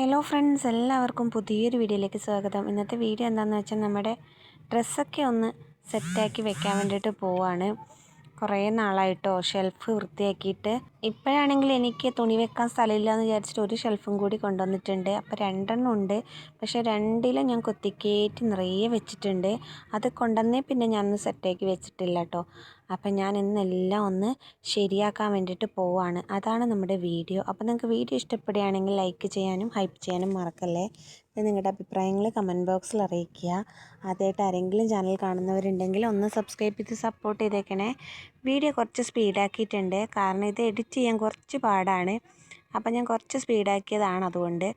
Hello friends എല്ലാവർക്കും പുതിയൊരു വീഡിയോയിലേക്ക് സ്വാഗതം. ഇന്നത്തെ വീഡിയോ എന്താണെന്ന് വെച്ചാൽ നമ്മുടെ ഡ്രസ്സൊക്കെ ഒന്ന് സെറ്റാക്കി വെക്കാൻ വേണ്ടിയിട്ട് പോവാണ്. കുറേ നാളായിട്ടോ ഷെൽഫ് വൃത്തിയാക്കിയിട്ട്. ഇപ്പോഴാണെങ്കിൽ എനിക്ക് തുണി വെക്കാൻ സ്ഥലമില്ല എന്ന് വിചാരിച്ചിട്ട് ഒരു ഷെൽഫും കൂടി കൊണ്ടുവന്നിട്ടുണ്ട്. അപ്പോൾ രണ്ടെണ്ണം ഉണ്ട്. പക്ഷേ രണ്ടിലും ഞാൻ കൊത്തിക്കേറ്റ് നിറയെ വെച്ചിട്ടുണ്ട്. അത് കൊണ്ടുവന്നേ പിന്നെ ഞാൻ ഒന്ന് സെറ്റാക്കി വെച്ചിട്ടില്ല കേട്ടോ. അപ്പം ഞാൻ ഇന്നെല്ലാം ഒന്ന് ശരിയാക്കാൻ വേണ്ടിയിട്ട് പോവാണ്. അതാണ് നമ്മുടെ വീഡിയോ. അപ്പോൾ നിങ്ങൾക്ക് വീഡിയോ ഇഷ്ടപ്പെടുകയാണെങ്കിൽ ലൈക്ക് ചെയ്യാനും ഹൈപ്പ് ചെയ്യാനും മറക്കല്ലേ? നിങ്ങളുടെ അഭിപ്രായങ്ങൾ കമന്റ് ബോക്സിൽ അറിയിക്കുക. ആദ്യമായിട്ട് ആരെങ്കിലും ചാനൽ കാണുന്നവരുണ്ടെങ്കിൽ ഒന്ന് സബ്സ്ക്രൈബ് ചെയ്ത് സപ്പോർട്ട് ചെയ്തേക്കണേ. വീഡിയോ കുറച്ച് സ്പീഡാക്കിയിട്ടുണ്ട് കാരണം ഇത് എഡിറ്റ് ചെയ്യാൻ കുറച്ച് പാടാണ്. അപ്പോൾ ഞാൻ കുറച്ച് സ്പീഡാക്കിയതാണ് അതുകൊണ്ട്.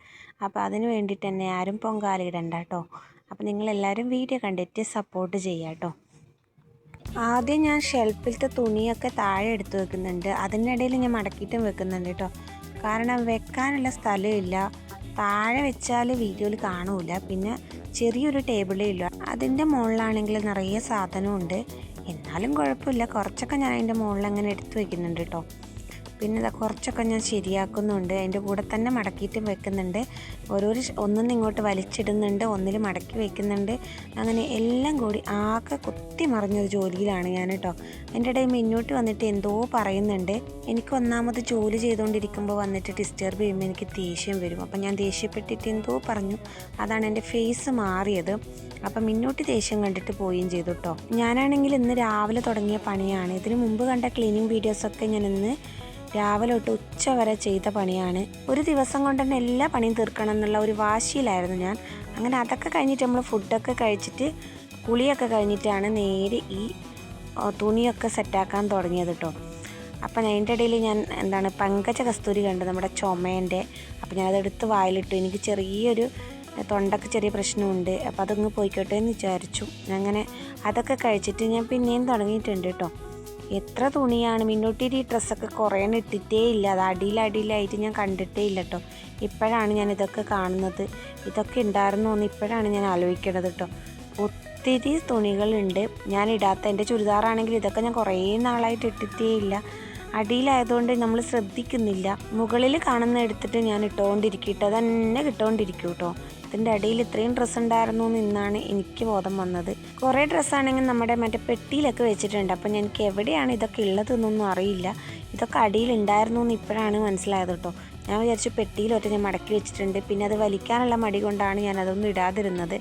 അപ്പോൾ അതിന് വേണ്ടിയിട്ട് തന്നെ ആരും പൊങ്കാലിടണ്ട കേട്ടോ അപ്പോൾ നിങ്ങളെല്ലാവരും വീഡിയോ കണ്ടിട്ട് സപ്പോർട്ട് ചെയ്യാം കേട്ടോ ആദ്യം ഞാൻ ഷെൽഫിലത്തെ തുണിയൊക്കെ താഴെ എടുത്ത് വെക്കുന്നുണ്ട്. അതിനിടയിൽ ഞാൻ മടക്കിയിട്ടും വെക്കുന്നുണ്ട് കേട്ടോ കാരണം വെക്കാനുള്ള സ്ഥലമില്ല താഴെ വെച്ചാൽ വീഡിയോയിൽ കാണൂല. പിന്നെ ചെറിയൊരു ടേബിളേ ഉള്ളൂ. അതിന്റെ മുകളിലാണെങ്കിൽ നിറയെ സാധനമുണ്ട്. എന്നാലും കുഴപ്പമില്ല. കുറച്ചൊക്കെ ഞാൻ അതിന്റെ മുകളിൽ അങ്ങനെ എടുത്തു വെക്കുന്നുണ്ട് കേട്ടോ. പിന്നെ ഇതാ കുറച്ചൊക്കെ ഞാൻ ശരിയാക്കുന്നുണ്ട്. അതിന്റെ കൂടെ തന്നെ മടക്കിയിട്ടും വെക്കുന്നുണ്ട്. ഓരോരു ഒന്നിന്ന് ഇങ്ങോട്ട് വലിച്ചിടുന്നുണ്ട് ഒന്നിൽ മടക്കി വെക്കുന്നുണ്ട്. അങ്ങനെ എല്ലാം കൂടി ആകെ കുത്തി മറിഞ്ഞൊരു ജോലിയിലാണ് ഞാൻ കേട്ടോ എന്റെ ഇടയിൽ മുന്നോട്ട് വന്നിട്ട് എന്തോ പറയുന്നുണ്ട്. എനിക്ക് ഒന്നാമത് ജോലി ചെയ്തുകൊണ്ടിരിക്കുമ്പോൾ വന്നിട്ട് ഡിസ്റ്റർബ് ചെയ്യുമ്പോൾ എനിക്ക് ദേഷ്യം വരും. അപ്പം ഞാൻ ദേഷ്യപ്പെട്ടിട്ട് എന്തോ പറഞ്ഞു. അതാണ് എന്റെ ഫേസ് മാറിയത്. അപ്പം മുന്നോട്ട് ദേഷ്യം കണ്ടിട്ട് പോവുകയും ചെയ്തു കേട്ടോ ഞാനാണെങ്കിൽ ഇന്ന് രാവിലെ തുടങ്ങിയ പണിയാണ്. ഇതിന് മുമ്പ് കണ്ട ക്ലീനിങ് വീഡിയോസൊക്കെ ഞാൻ ഇന്ന് രാവിലെ തൊട്ട് ഉച്ച വരെ ചെയ്ത പണിയാണ്. ഒരു ദിവസം കൊണ്ട് തന്നെ എല്ലാ പണിയും തീർക്കണം എന്നുള്ള ഒരു വാശിയിലായിരുന്നു ഞാൻ. അങ്ങനെ അതൊക്കെ കഴിഞ്ഞിട്ട് നമ്മൾ ഫുഡൊക്കെ കഴിച്ചിട്ട് കുളിയൊക്കെ കഴിഞ്ഞിട്ടാണ് നേരെ ഈ തുണിയൊക്കെ സെറ്റാക്കാൻ തുടങ്ങിയത് കേട്ടോ അപ്പം അതിന്റെ ഇടയിൽ ഞാൻ എന്താണ് പങ്കജ കസ്തൂരി കണ്ടു നമ്മുടെ ചുമേന്റെ അപ്പം ഞാനത് എടുത്ത് വായിലിട്ടു. എനിക്ക് ചെറിയൊരു തൊണ്ടക്ക് ചെറിയ പ്രശ്നമുണ്ട്. അപ്പോൾ അതങ്ങ് പോയിക്കോട്ടെ എന്ന് വിചാരിച്ചു. അങ്ങനെ അതൊക്കെ കഴിച്ചിട്ട് ഞാൻ പിന്നെയും തുടങ്ങിയിട്ടുണ്ട് കേട്ടോ എത്ര തുണിയാണ്? മിന്നോട്ടിരി ഡ്രസ്സൊക്കെ കുറേ ഇട്ടിട്ടേ ഇല്ല. അത് അടിയിലടിയിലായിട്ട് ഞാൻ കണ്ടിട്ടേ ഇല്ല കേട്ടോ. ഇപ്പോഴാണ് ഞാൻ ഇതൊക്കെ കാണുന്നത്. ഇതൊക്കെ ഉണ്ടായിരുന്നു എന്ന് ഇപ്പോഴാണ് ഞാൻ ആലോചിക്കണത് കേട്ടോ. ഒത്തിരി തുണികളുണ്ട്. ഞാൻ ഇടാത്ത എന്റെ ചുരിദാറാണെങ്കിൽ ഇതൊക്കെ ഞാൻ കുറേ നാളായിട്ട് ഇട്ടിട്ടേ ഇല്ല. അടിയിലായതുകൊണ്ട് നമ്മൾ ശ്രദ്ധിക്കുന്നില്ല. മുകളിൽ കാണുന്ന എടുത്തിട്ട് ഞാൻ ഇട്ടുകൊണ്ടിരിക്കും. ഇട്ടത് തന്നെ കിട്ടുകൊണ്ടിരിക്കും കേട്ടോ. ഇതിന്റെ അടിയിൽ ഇത്രയും ഡ്രസ്സ് ഉണ്ടായിരുന്നു എന്നാണ് എനിക്ക് ബോധം വന്നത്. കുറേ ഡ്രസ്സാണെങ്കിൽ നമ്മുടെ മറ്റേ പെട്ടിയിലൊക്കെ വെച്ചിട്ടുണ്ട്. അപ്പം എനിക്ക് എവിടെയാണ് ഇതൊക്കെ ഉള്ളതെന്നൊന്നും അറിയില്ല. ഇതൊക്കെ അടിയിൽ ഉണ്ടായിരുന്നു എന്ന് ഇപ്പോഴാണ് മനസ്സിലായത് കേട്ടോ. ഞാൻ വിചാരിച്ചു പെട്ടിയിലൊറ്റ ഞാൻ മടക്കി വെച്ചിട്ടുണ്ട്. പിന്നെ അത് വലിക്കാനുള്ള മടി കൊണ്ടാണ് ഞാൻ അതൊന്നും ഇടാതിരുന്നത്.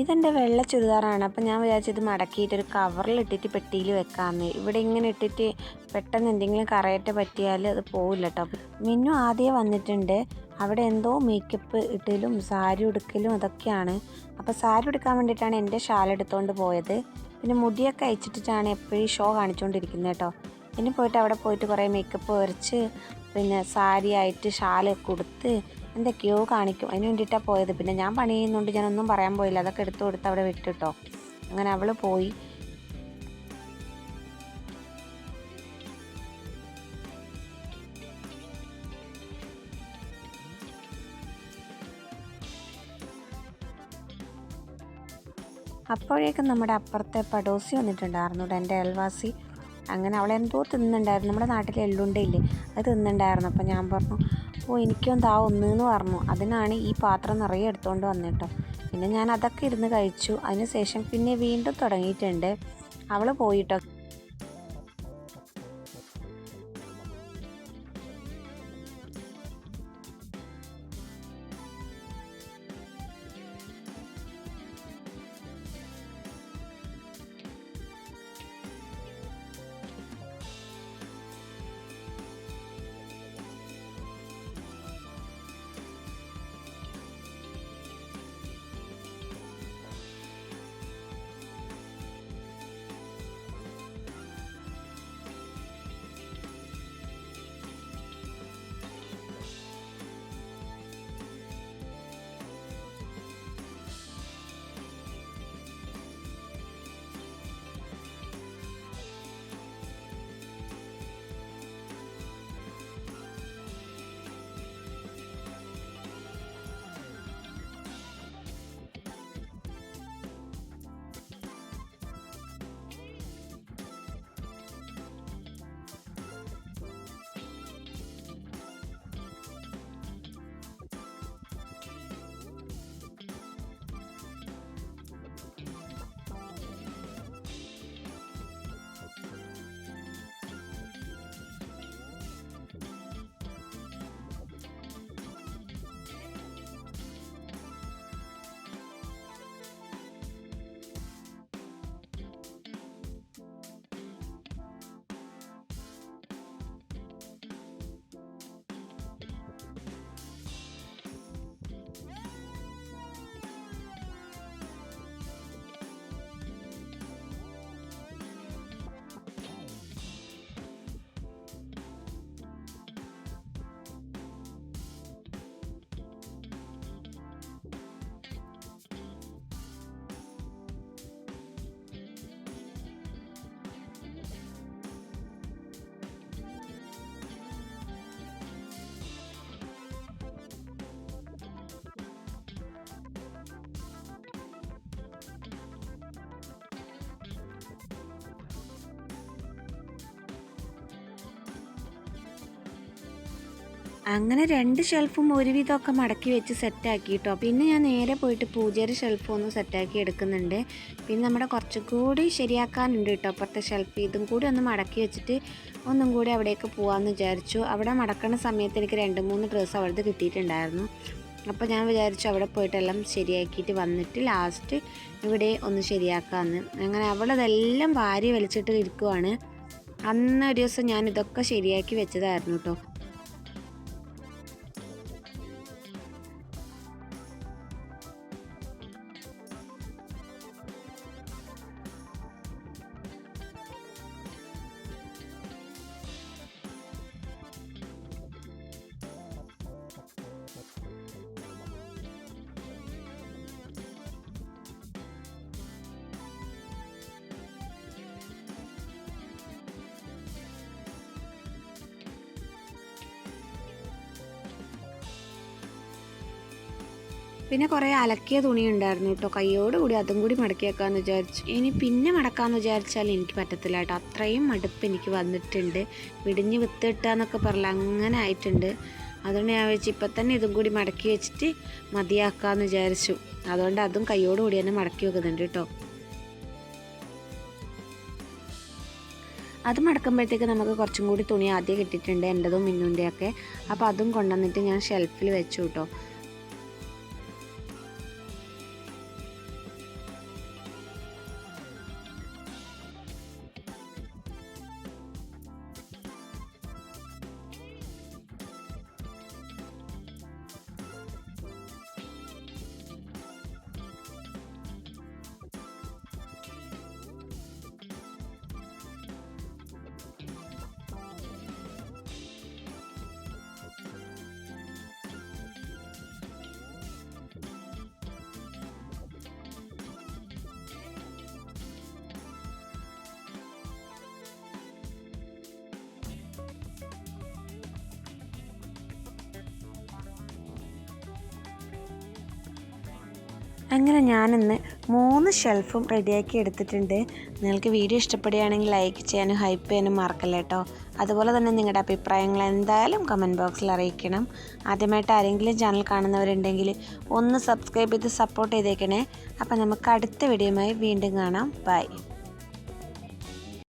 ഇതെന്റെ വെള്ള ചുരിദാറാണ്. അപ്പം ഞാൻ വിചാരിച്ചു ഇത് മടക്കിയിട്ട് ഒരു കവറിൽ ഇട്ടിട്ട് പെട്ടിയിൽ വെക്കാമെന്ന് ഇവിടെ ഇങ്ങനെ ഇട്ടിട്ട് പെട്ടെന്ന് എന്തെങ്കിലും കറയറ്റ പറ്റിയാൽ അത് പോവില്ല കേട്ടോ മിന്നു ആദ്യം വന്നിട്ടുണ്ട്. അവിടെ എന്തോ മേക്കപ്പ് ഇട്ടലും സാരി ഉടുക്കലും അതൊക്കെയാണ്. അപ്പോൾ സാരി ഉടുക്കാൻ വേണ്ടിയിട്ടാണ് എന്റെ ഷാൾ എടുത്തുകൊണ്ട് പോയത്. പിന്നെ മുടിയൊക്കെ അയച്ചിട്ടിട്ടാണ് എപ്പോഴും ഷോ കാണിച്ചുകൊണ്ടിരിക്കുന്നത് കേട്ടോ. പിന്നെ പോയിട്ട് അവിടെ പോയിട്ട് കുറേ മേക്കപ്പ് വരച്ച് പിന്നെ സാരിയായിട്ട് ഷാലൊക്കെ കൊടുത്ത് എന്തൊക്കെയോ കാണിക്കും. അതിന് വേണ്ടിയിട്ടാണ് പോയത്. പിന്നെ ഞാൻ പണി ചെയ്യുന്നുണ്ട് ഞാനൊന്നും പറയാൻ പോയില്ല. അതൊക്കെ എടുത്തു കൊടുത്ത് അവിടെ വിട്ടിട്ടോ. അങ്ങനെ അവൾ പോയി. അപ്പോഴേക്കും നമ്മുടെ അപ്പുറത്തെ പടോസി വന്നിട്ടുണ്ടായിരുന്നു. എന്റെ അയൽവാസി. അങ്ങനെ അവളെന്തോ തിന്നുണ്ടായിരുന്നു നമ്മുടെ നാട്ടിലെ എള്ളുണ്ടയില്ലേ? അത് തിന്നുണ്ടായിരുന്നു അപ്പോൾ ഞാൻ പറഞ്ഞു ഓ എനിക്കും താ ഒന്നെന്ന് പറഞ്ഞു. അതിനാണ് ഈ പാത്രം നിറയെ എടുത്തുകൊണ്ട് വന്നിട്ടോ. പിന്നെ ഞാൻ അതൊക്കെ ഇരുന്ന് കഴിച്ചു. അതിനുശേഷം പിന്നെ വീണ്ടും തുടങ്ങിയിട്ടുണ്ട്. അവൾ പോയിട്ടോ? അങ്ങനെ രണ്ട് ഷെൽഫും ഒരുവിധമൊക്കെ മടക്കി വെച്ച് സെറ്റാക്കി കേട്ടോ പിന്നെ ഞാൻ നേരെ പോയിട്ട് പൂജയുടെ ഷെൽഫ് ഒന്ന് സെറ്റാക്കി എടുക്കുന്നുണ്ട്. പിന്നെ നമ്മുടെ കുറച്ചും കൂടി ശരിയാക്കാനുണ്ട് കേട്ടോ അപ്പുറത്തെ ഷെൽഫ് ഇതും കൂടി ഒന്ന് മടക്കി വെച്ചിട്ട് ഒന്നും കൂടി അവിടേക്ക് പോകാമെന്ന് വിചാരിച്ചു. അവിടെ മടക്കണ സമയത്ത് എനിക്ക് രണ്ട് മൂന്ന് ഡ്രസ്സ് അവിടുത്തെ കിട്ടിയിട്ടുണ്ടായിരുന്നു. അപ്പോൾ ഞാൻ വിചാരിച്ചു അവിടെ പോയിട്ടെല്ലാം ശരിയാക്കിയിട്ട് വന്നിട്ട് ലാസ്റ്റ് ഇവിടെ ഒന്ന് ശരിയാക്കാമെന്ന് അങ്ങനെ അവളതെല്ലാം വാരി വലിച്ചിട്ട് ഇരിക്കുവാണ്. അന്നൊരു ദിവസം ഞാൻ ഇതൊക്കെ ശരിയാക്കി വെച്ചതായിരുന്നു കേട്ടോ പിന്നെ കുറേ അലക്കിയ തുണി ഉണ്ടായിരുന്നു കേട്ടോ കൂടി അതും കൂടി മടക്കി വെക്കാന്ന് വിചാരിച്ചു. ഇനി പിന്നെ മടക്കാന്ന് വിചാരിച്ചാൽ എനിക്ക് പറ്റത്തില്ല കേട്ടോ. അത്രയും മടുപ്പ് എനിക്ക് വന്നിട്ടുണ്ട്. വിടിഞ്ഞ് വിത്തിട്ടാന്നൊക്കെ പറഞ്ഞാൽ അങ്ങനെ ആയിട്ടുണ്ട്. അതുകൊണ്ട് ഞാൻ വെച്ച് ഇപ്പം തന്നെ ഇതും കൂടി മടക്കി വെച്ചിട്ട് മതിയാക്കാമെന്ന് വിചാരിച്ചു. അതുകൊണ്ട് അതും കയ്യോട് കൂടി തന്നെ മടക്കി വെക്കുന്നുണ്ട് കേട്ടോ. അത് മടക്കുമ്പോഴത്തേക്ക് നമുക്ക് കുറച്ചും കൂടി തുണി ആദ്യം കിട്ടിയിട്ടുണ്ട് എന്റെതും മിന്നുന്റെയൊക്കെ. അപ്പോൾ അതും കൊണ്ടുവന്നിട്ട് ഞാൻ ഷെൽഫിൽ വെച്ചു കേട്ടോ. അങ്ങനെ ഞാനിന്ന് മൂന്ന് ഷെൽഫും റെഡിയാക്കി എടുത്തിട്ടുണ്ട്. നിങ്ങൾക്ക് വീഡിയോ ഇഷ്ടപ്പെടുകയാണെങ്കിൽ ലൈക്ക് ചെയ്യാനും ഹൈപ്പ് ചെയ്യാനും മറക്കല്ല കേട്ടോ. അതുപോലെ തന്നെ നിങ്ങളുടെ അഭിപ്രായങ്ങൾ എന്തായാലും കമന്റ് ബോക്സിൽ അറിയിക്കണം. ആദ്യമായിട്ട് ആരെങ്കിലും ചാനൽ കാണുന്നവരുണ്ടെങ്കിൽ ഒന്ന് സബ്സ്ക്രൈബ് ചെയ്ത് സപ്പോർട്ട് ചെയ്തേക്കണേ. അപ്പോൾ നമുക്ക് അടുത്ത വീഡിയോയുമായി വീണ്ടും കാണാം. ബൈ